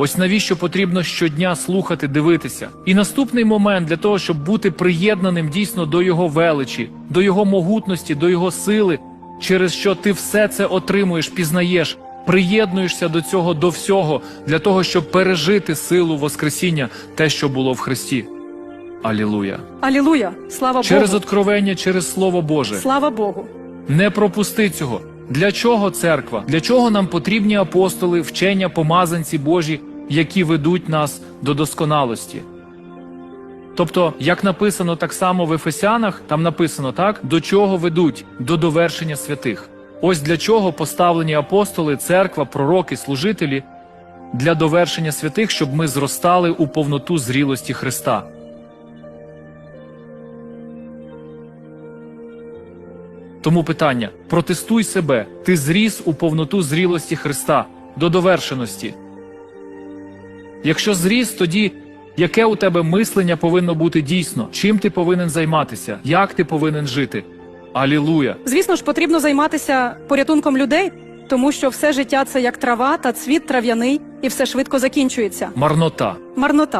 Ось навіщо потрібно щодня слухати, дивитися. І наступний момент для того, щоб бути приєднаним дійсно до його величі, до його могутності, до його сили, через що ти все це отримуєш, пізнаєш, приєднуєшся до цього, до всього, для того, щоб пережити силу Воскресіння, те, що було в Христі. Алілуя! Алілуя! Слава Через Богу! откровення, через Слово Боже. Слава Богу! Не пропусти цього. Для чого церква? Для чого нам потрібні апостоли, вчення, помазанці Божі, які ведуть нас до досконалості? Тобто, як написано так само в Ефесянах, там написано так, до чого ведуть? До довершення святих. Ось для чого поставлені апостоли, церква, пророки, служителі для довершення святих, щоб ми зростали у повноту зрілості Христа. Тому питання: протестуй себе, ти зріс у повноту зрілості Христа до довершеності. Якщо зріс, тоді яке у тебе мислення повинно бути дійсно? Чим ти повинен займатися? Як ти повинен жити? Алілуя! Звісно ж, потрібно займатися порятунком людей, тому що все життя це як трава та цвіт трав'яний, і все швидко закінчується. Марнота. Марнота.